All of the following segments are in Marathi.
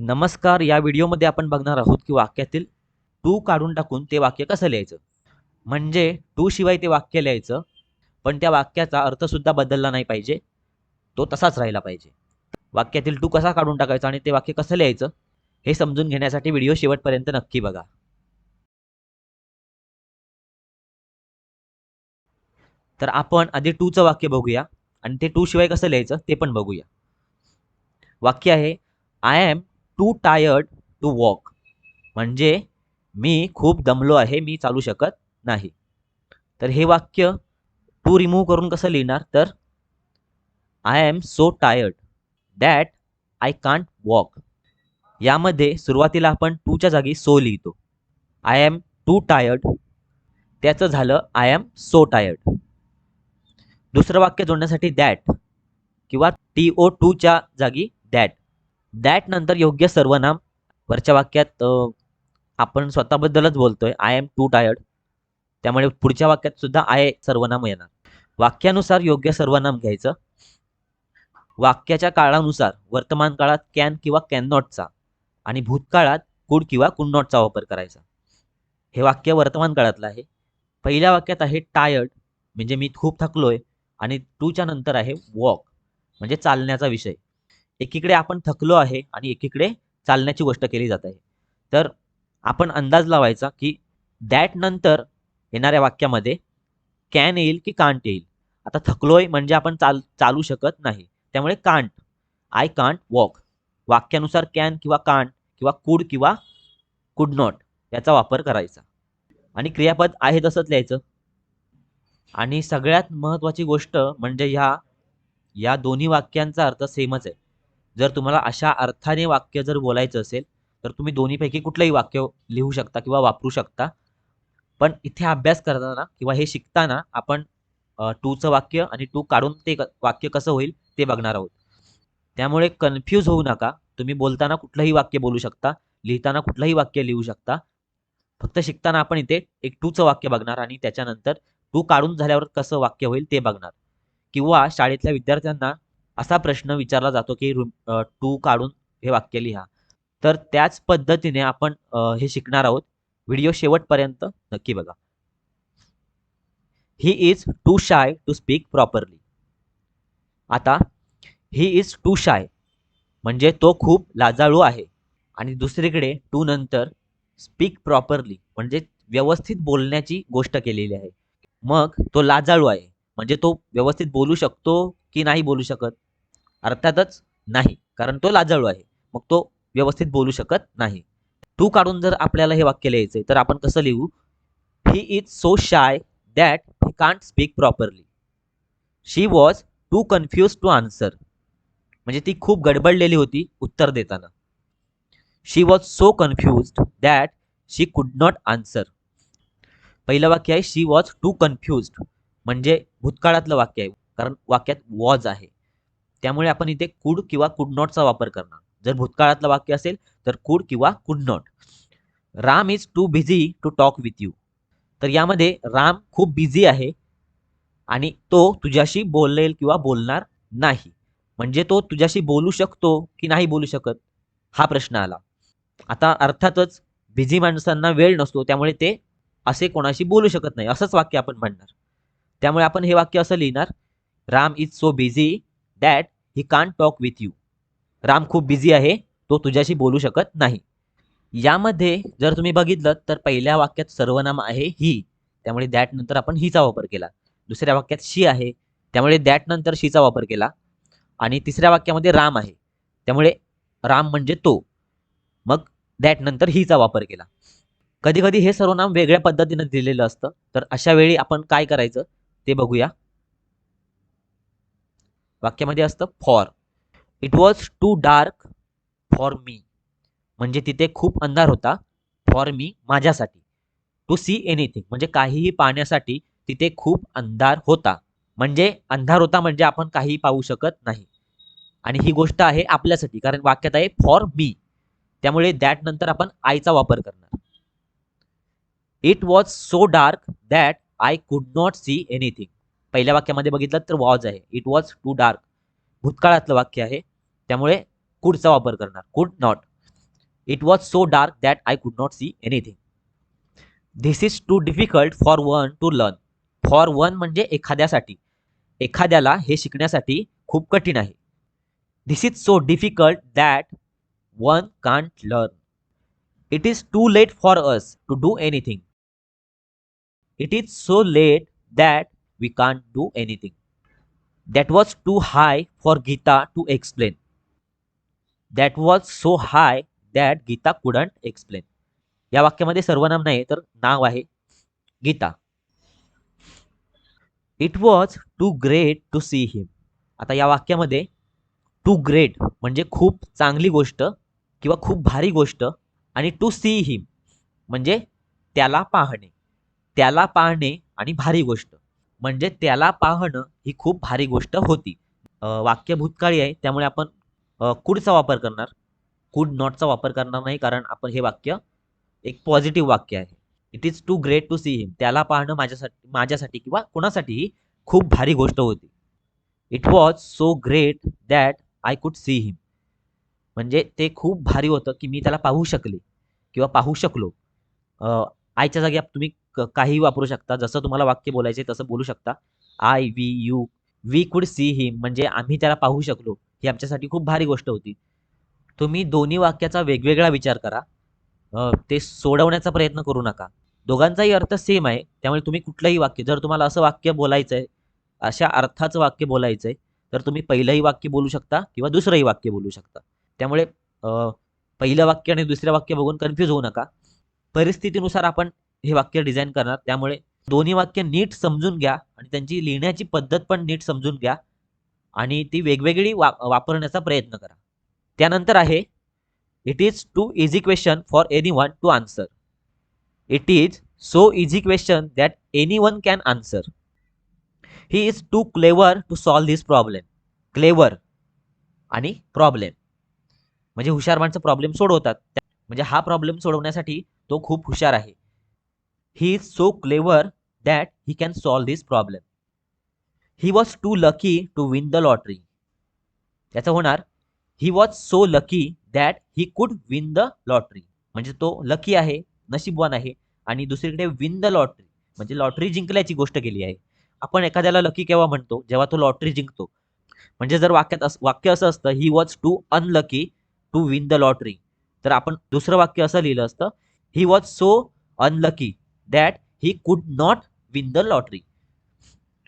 नमस्कार या व्हिडिओमध्ये आपण बघणार आहोत की वाक्यातील टू काढून टाकून ते वाक्य कसं लिहायचं? म्हणजे टू शिवाय ते वाक्य लिहायचं पण त्या वाक्याचा अर्थसुद्धा बदलला नाही पाहिजे तो तसाच राहिला पाहिजे. वाक्यातील टू कसा काढून टाकायचा आणि ते वाक्य कसं लिहायचं हे समजून घेण्यासाठी व्हिडिओ शेवटपर्यंत नक्की बघा. तर आपण आधी टूचं वाक्य बघूया आणि ते टू शिवाय कसं लिहायचं ते पण बघूया. वाक्य आहे I am too tired to walk. म्हणजे मी खूप दमलो आहे मी चालू शकत नाही. तर हे वाक्य टू रिमूव्ह करून कसं लिहिणार? तर I am so tired that I can't walk यामध्ये सुरुवातीला आपण टूच्या जागी सो लिहितो. आय एम टू टायर्ड त्याचं झालं आय एम सो टायर्ड दुसरं वाक्य जोडण्यासाठी दॅट किंवा टी ओ टूच्या जागी दॅट दॅट नंतर योग्य सर्वनाम वरच्या वाक्यात आपण स्वतःबद्दलच बोलतोय. आय एम टू टायर्ड त्यामुळे पुढच्या वाक्यात सुद्धा आय सर्वनाम येणार वाक्यानुसार योग्य सर्वनाम घ्यायचं. वाक्याच्या काळानुसार वर्तमान काळात कॅन किंवा कॅन नॉटचा आणि भूतकाळात कुड किंवा कुड नॉटचा वापर करायचा. हे वाक्य वर्तमान काळातलं आहे. पहिल्या वाक्यात आहे टायर्ड म्हणजे मी खूप थकलोय आणि टूच्या नंतर आहे वॉक म्हणजे चालण्याचा विषय. एकीकडे आपण थकलो आहे आणि एकीकडे चालण्याची गोष्ट केली जात आहे. तर आपण अंदाज लावायचा की दॅट नंतर येणाऱ्या वाक्यामध्ये कॅन येईल की कांट येईल? आता थकलोय म्हणजे आपण चाल चालू शकत नाही. त्यामुळे कांट आय कांट वॉक वाक्यानुसार कॅन किंवा कांट किंवा कुड किंवा कुड नॉट याचा वापर करायचा. आणि क्रियापद आहे तसंच लिहायचं. आणि सगळ्यात महत्त्वाची गोष्ट म्हणजे ह्या या दोन्ही वाक्यांचा अर्थ सेमच आहे. जर तुम्हाला अशा अर्थाने वाक्य जर बोलायचं असेल तर तुम्ही दोन्हीपैकी कुठलंही वाक्य लिहू शकता किंवा वापरू शकता. पण इथे अभ्यास करताना किंवा हे शिकताना आपण टूचं वाक्य आणि टू काढून ते वाक्य कसं होईल ते बघणार आहोत. त्यामुळे कन्फ्यूज होऊ नका. तुम्ही बोलताना कुठलंही वाक्य बोलू शकता लिहिताना कुठलंही वाक्य लिहू शकता. फक्त शिकताना आपण इथे एक टूचं वाक्य बघणार आणि त्याच्यानंतर टू काढून झाल्यावर कसं वाक्य होईल ते बघणार. किंवा शाळेतल्या विद्यार्थ्यांना असा प्रश्न विचारला जातो की टू काढून हे वाक्य लिहा. तर त्याच पद्धतीने आपण हे शिकणार आहोत. व्हिडिओ शेवटपर्यंत नक्की बघा. He is too shy to speak properly आता ही इज टू शाय म्हणजे तो खूप लाजाळू आहे. आणि दुसरीकडे टू नंतर स्पीक प्रॉपरली म्हणजे व्यवस्थित बोलण्याची गोष्ट केलेली आहे. मग तो लाजाळू आहे. म्हणजे तो व्यवस्थित बोलू शकतो की नाही बोलू शकत? अर्थातच नाही कारण तो लाजाळू आहे. मग तो व्यवस्थित बोलू शकत नाही. टू काढून जर आपल्याला हे वाक्य लिहायचंय तर आपण कसं लिहू? He is so shy that he can't speak properly she was too confuse to answer म्हणजे ती खूप गडबडलेली होती उत्तर देताना. She was so confused that she could not answer पहिलं वाक्य आहे शी वॉज टू कन्फ्युज्ड म्हणजे भूतकाळातलं वाक्य आहे कारण वाक्यात वॉज आहे. त्यामुळे आपण इथे कुड किंवा कुड नॉटचा वापर करणार. जर भूतकाळातलं वाक्य असेल तर कुड किंवा could not Ram is too busy to talk with you तर यामध्ये राम खूप बिझी आहे आणि तो तुझ्याशी बोलेल किंवा बोलणार नाही. म्हणजे तो तुझ्याशी बोलू शकतो की नाही बोलू शकत? हा प्रश्न आला. आता अर्थातच बिझी माणसांना वेळ नसतो त्यामुळे ते असे कोणाशी बोलू शकत नाही. असंच वाक्य आपण म्हणणार. त्यामुळे आपण हे वाक्य असं लिहिणार. Ram is so busy that he can't talk with you Ram खूप बिझी आहे तो तुझ्याशी बोलू शकत नाही. यामध्ये जर तुम्ही बघितलं तर पहिल्या वाक्यात सर्वनाम आहे ही त्यामुळे दॅट नंतर आपण हिचा वापर केला. दुसऱ्या वाक्यात शी आहे त्यामुळे दॅट नंतर शीचा वापर केला. आणि तिसऱ्या वाक्यामध्ये राम आहे त्यामुळे राम म्हणजे तो. मग दॅट नंतर हिचा वापर केला. कधी कधी हे सर्वनाम वेगळ्या पद्धतीनं दिलेलं असतं तर अशा वेळी आपण काय करायचं ते बघूया. वाक्यामध्ये असतं for it was too dark for me म्हणजे तिथे खूप अंधार होता फॉर मी माझ्यासाठी. टू सी एनिथिंग म्हणजे काहीही पाहण्यासाठी तिथे खूप अंधार होता. म्हणजे अंधार होता म्हणजे आपण काहीही पाहू शकत नाही. आणि ही गोष्ट आहे आपल्यासाठी कारण वाक्यात आहे फॉर मी त्यामुळे दॅट नंतर आपण आयचा वापर करणार. It was so dark that I could not see anything पहिल्या वाक्यामध्ये बघितलं तर वॉज आहे. इट वॉज टू डार्क भूतकाळातलं वाक्य आहे. त्यामुळे कुडचा वापर करणार. Could not it was so dark that I could not see anything this is too difficult for one to learn for one म्हणजे एखाद्यासाठी. एखाद्याला हे शिकण्यासाठी खूप कठीण आहे. This is so difficult that one can't learn it is too late for us to do anything it is so late that we can't do anything. That was too high for Geeta to explain that was so high that Geeta couldn't explain या वाक्यामध्ये सर्वनाम नाही तर नाव आहे Geeta. It was too great to see him आता या वाक्यामध्ये टू ग्रेट म्हणजे खूप चांगली गोष्ट किंवा खूप भारी गोष्ट आणि टू सी हिम म्हणजे त्याला पाहणे. त्याला पाहणे आणि भारी गोष्ट. म्हणजे त्याला पाहणं ही खूप भारी गोष्ट होती. वाक्य भूतकाळी आहे त्यामुळे आपण कुडचा वापर करणार. कुड नॉटचा वापर करणार नाही कारण आपण हे वाक्य एक पॉझिटिव्ह वाक्य आहे. It is too great to see him त्याला पाहणं माझ्यासाठी माझ्यासाठी किंवा कोणासाठीही खूप भारी गोष्ट होती. It was so great that I could see him म्हणजे ते खूप भारी होतं की मी त्याला पाहू शकले किंवा पाहू शकलो. आयच्या जागी तुम्ही क- काहीही वापरू शकता. जसं तुम्हाला वाक्य बोलायचे तसं बोलू शकता. I we you we could see him म्हणजे आम्ही त्याला पाहू शकलो. ही आमच्यासाठी खूप भारी गोष्ट होती. तुम्ही दोन्ही वाक्याचा वेगवेगळा विचार करा. ते सोडवण्याचा प्रयत्न करू नका. दोघांचाही अर्थ सेम आहे. त्यामुळे तुम्ही कुठलंही वाक्य जर तुम्हाला असं वाक्य बोलायचं आहे अशा अर्थाचं वाक्य बोलायचं आहे तर तुम्ही पहिलंही वाक्य बोलू शकता किंवा दुसरंही वाक्य बोलू शकता. त्यामुळे पहिलं वाक्य आणि दुसरं वाक्य बघून कन्फ्यूज होऊ नका. परिस्थितीनुसार आपण हे वाक्य डिझाईन करणार. त्यामुळे दोन्ही वाक्य नीट समजून घ्या आणि त्यांची लिहिण्याची पद्धत पण नीट समजून घ्या आणि ती वेगवेगळी वा वापरण्याचा प्रयत्न करा. त्यानंतर आहे it is too easy question for anyone to answer it is so easy question that anyone can answer he is too clever to solve this problem clever आणि प्रॉब्लेम म्हणजे हुशार माणसं प्रॉब्लेम सोडवतात. म्हणजे हा प्रॉब्लेम सोडवण्यासाठी तो खूप हुशार आहे. He is so clever that he can solve this problem he was too lucky to win the lottery त्याचं होणार. He was so lucky that he could win the lottery म्हणजे तो लकी आहे नशीबवान आहे आणि दुसरीकडे विन द लॉटरी म्हणजे लॉटरी जिंकल्याची गोष्ट केली आहे. आपण एखाद्याला लकी केव्हा म्हणतो? जेव्हा तो लॉटरी जिंकतो. म्हणजे जर वाक्यात अस वाक्य असं असतं he was too unlucky to win the lottery तर आपण दुसरं वाक्य असं लिहिलं असतं he was so unlucky that he could not win the lottery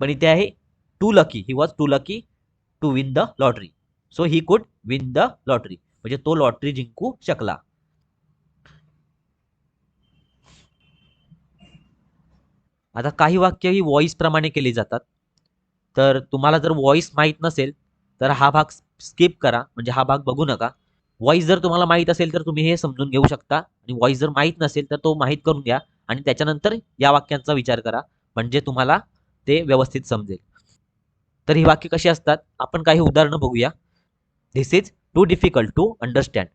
पण इथे आहे too lucky he was too lucky to win the lottery so he could win the lottery म्हणजे तो लॉटरी जिंकू शकला. आता काही वाक्य ही व्हॉइस प्रमाणे केली जातात. तर तुम्हाला जर व्हॉइस माहीत नसेल तर हा भाग स्किप करा. म्हणजे हा भाग बघू नका. व्हॉइस जर तुम्हाला माहीत असेल तर तुम्ही हे समजून घेऊ शकता. आणि व्हॉइस जर माहीत नसेल तर तो माहीत करून घ्या. आणि त्याच्यानंतर या वाक्यांचा विचार करा म्हणजे तुम्हाला ते व्यवस्थित समजेल. तर ही वाक्य कशी असतात? आपण काही उदाहरणं बघूया. This is too difficult to understand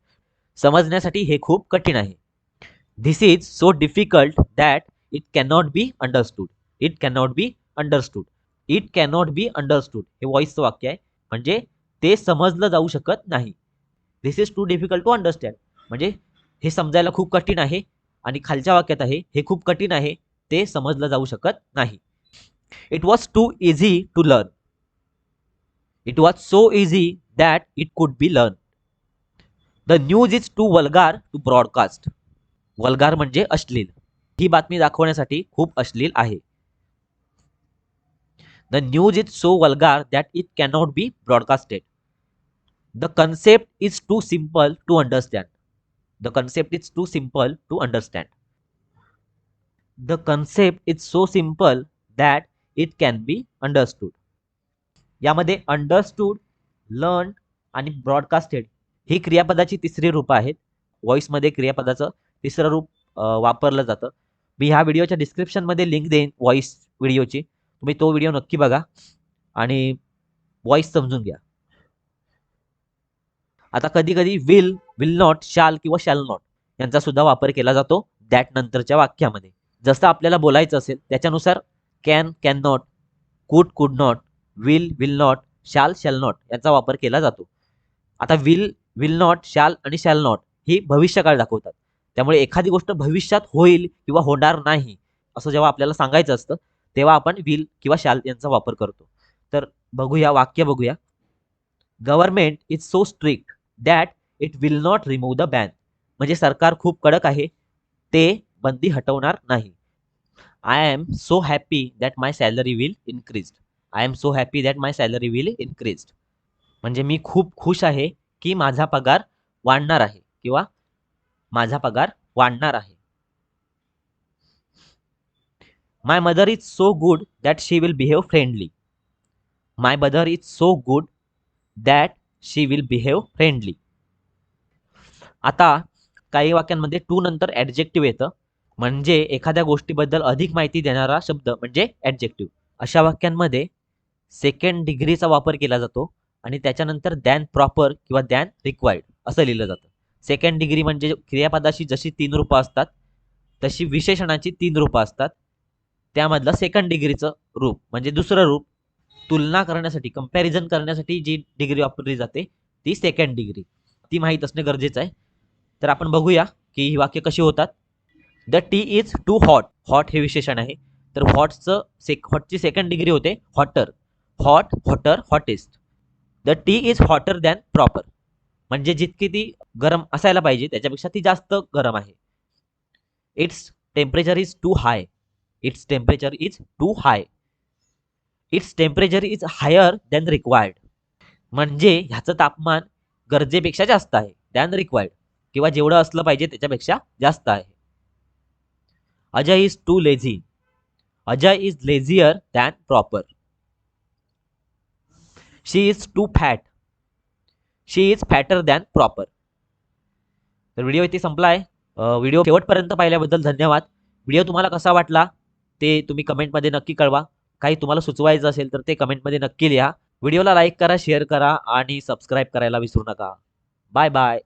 समजण्यासाठी हे खूप कठीण आहे. This is so difficult that it cannot be understood it cannot be understood it cannot be understood हे व्हॉइसचं वाक्य आहे. म्हणजे ते समजलं जाऊ शकत नाही. This is too difficult to understand म्हणजे हे समजायला खूप कठीण आहे. आणि खालच्या वाक्यात आहे हे खूप कठीण आहे ते समजलं जाऊ शकत नाही. It was too easy to learn it was so easy that it could be learn the news is too vulgar to broadcast vulgar म्हणजे अश्लील. ही बातमी दाखवण्यासाठी खूप अश्लील आहे. The news is so vulgar that it cannot be broadcasted the concept is too simple to understand the concept is too simple to understand the concept is so simple that it can be understood यामध्ये अंडरस्टूड लर्न आणि ब्रॉडकास्टेड ही क्रियापदाची तिसरी रूपं आहेत. व्हॉइसमध्ये क्रियापदाचं तिसरं रूप वापरलं जातं. मी ह्या व्हिडिओच्या डिस्क्रिप्शनमध्ये लिंक देईन व्हॉइस व्हिडिओची. तुम्ही तो व्हिडिओ नक्की बघा आणि व्हॉइस समजून घ्या. आता कधी कधी विल विल नॉट शाल किंवा शॅल नॉट यांचा सुद्धा वापर केला जातो दॅट नंतरच्या वाक्यामध्ये. जसं आपल्याला बोलायचं असेल त्याच्यानुसार can can not could could not will will not shall shall not यांचा वापर केला जातो. आता विल विल नॉट शाल आणि शॅल नॉट ही भविष्यकाळ दाखवतात. त्यामुळे एखादी गोष्ट भविष्यात होईल किंवा होणार नाही असं जेव्हा आपल्याला सांगायचं असतं तेव्हा आपण विल किंवा शाल यांचा वापर करतो. तर बघूया वाक्य बघूया. Government is so strict that it will not remove the ban म्हणजे सरकार खूप कडक आहे ते बंदी हटवणार नाही. I am so happy that my salary will increase I am so happy that my salary will increase म्हणजे मी खूप खुश आहे की माझा पगार वाढणार आहे किंवा माझा पगार वाढणार आहे. My mother is so good that she will behave friendly my mother is so good that she will behave friendly आता काही वाक्यांमध्ये टू नंतर ॲडजेक्टिव्ह येतं. म्हणजे एखाद्या गोष्टीबद्दल अधिक माहिती देणारा शब्द म्हणजे ॲडजेक्टिव्ह अशा वाक्यांमध्ये सेकंड डिग्रीचा वापर केला जातो आणि त्याच्यानंतर दॅन प्रॉपर किंवा दॅन रिक्वायर्ड असं लिहिलं जातं. सेकंड डिग्री म्हणजे क्रियापदाशी जशी तीन रूपं असतात तशी विशेषणाची तीन रूपं असतात. त्यामधलं सेकंड डिग्रीचं रूप म्हणजे दुसरं रूप तुलना करण्यासाठी कंपॅरिझन करण्यासाठी जी डिग्री वापरली जाते ती सेकंड डिग्री ती माहीत असणे गरजेचं आहे. तर आपण बघूया की ही वाक्य कशी होतात. The tea is too hot hot हे विशेषण आहे. तर हॉटचं सेक हॉटची सेकंड डिग्री होते hotter hot hotter hottest the tea is hotter than proper म्हणजे जितकी ती गरम असायला पाहिजे त्याच्यापेक्षा ती जास्त गरम आहे. It's temperature is too high it's temperature is too high it's temperature is higher than required म्हणजे ह्याचं तापमान गरजेपेक्षा जास्त आहे दॅन रिक्वायर्ड किंवा जेवढं असलं पाहिजे त्याच्यापेक्षा जास्त आहे. Ajay is too lazy Ajay is lazier than proper she is too fat she is fatter than proper तर व्हिडिओ इथे संपला आहे व्हिडिओ शेवटपर्यंत पाहिल्याबद्दल धन्यवाद. व्हिडिओ तुम्हाला कसा वाटला ते तुम्ही कमेंटमध्ये नक्की कळवा. काही तुम्हाला सुचवायचं असेल तर ते कमेंटमध्ये नक्की लिहा. व्हिडिओला लाईक करा शेअर करा आणि सबस्क्राईब करायला विसरू नका. Bye bye